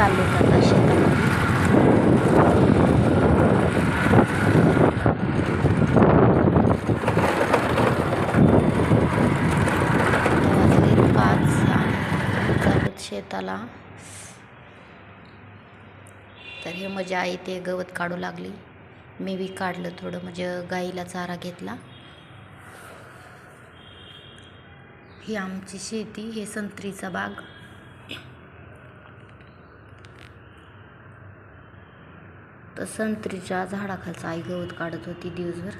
चाललो आता शेतामध्ये पाच शेताला. तर हे माझी आई ते गवत काढू लागली. मी बी काढलं थोडं म्हणजे गाईला चारा घेतला. ही आमची शेती हे संत्रीचा बाग. तर संत्रीच्या झाडाखालचं आई गवत काढत होती दिवसभर.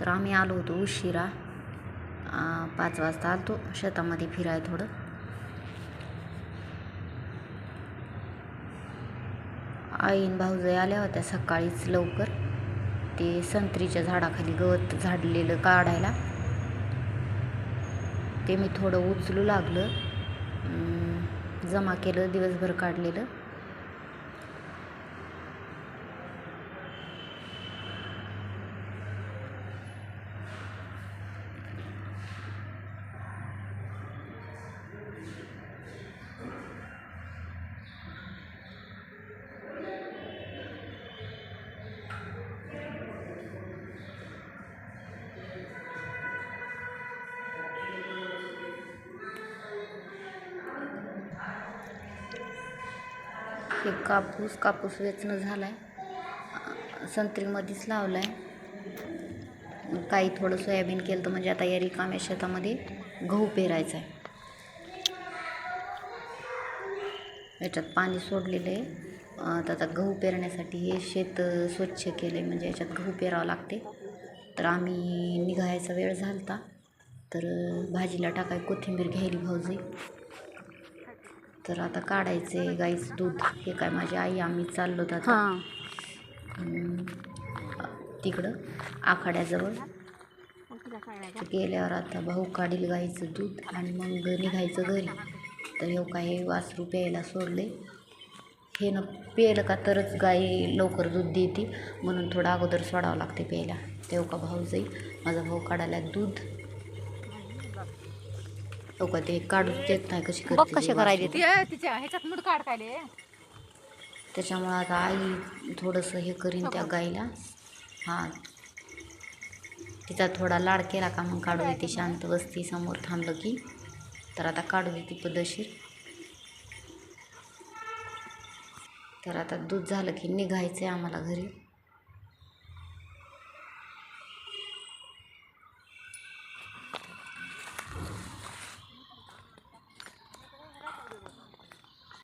तर आम्ही आलो होतो उशिरा. पाच वाजता आलतो. शेतामध्ये फिराय थोडं. आईन भाऊजाई आल्या होत्या सकाळीच लवकर. ते संत्रीच्या झाडाखाली गवत झाडलेलं काढायला. ते मी थोडं उचलू लागलं. जमा केलं दिवसभर काढलेलं. हे कापूस कापूस वेचणं झाला आहे संत्रीमध्येच लावलाय. काही थोडं सोयाबीन केलं तर म्हणजे आता या रिकाम्या शेतामध्ये गहू पेरायचा आहे. याच्यात पाणी सोडलेलं आहे तर आता गहू पेरण्यासाठी हे शेत स्वच्छ केलं आहे म्हणजे याच्यात गहू पेरावं लागते. तर आम्ही निघायचा वेळ झालता. तर भाजीला टाकाय कोथिंबीर घ्यायली भाऊजी. तर आता काढायचे गाईचं दूध. हे काय माझी आई आम्ही चाललो होतो आता तिकडं आखाड्याजवळ. तर गेल्यावर आता भाऊ काढील गाईचं दूध आणि मग निघायचं घरी. तर हे काय हे वासरू प्यायला सोडले. हे न प्यायलं का तरच गाई लवकर दूध देते. म्हणून थोडं अगोदर सोडावं लागते प्यायला. तेव्हा का भाऊ जाईल. माझा भाऊ काढायला दूध. हो का ते काढूच देत नाही कशी बघ करते कसे ते करायले वासरू. ते तिच्या ह्याच्यात मूड काढ काढले त्याच्यामुळं आता आई थोडंसं हे करीन त्या गाईला. हां. तिचा थोडा लाड केला का मग काढू देते शांत बसती समोर थांबलं की. तर आता काढू देते पद्धतशीर. तर आता दूध झालं की निघायचं आहे आम्हाला घरी.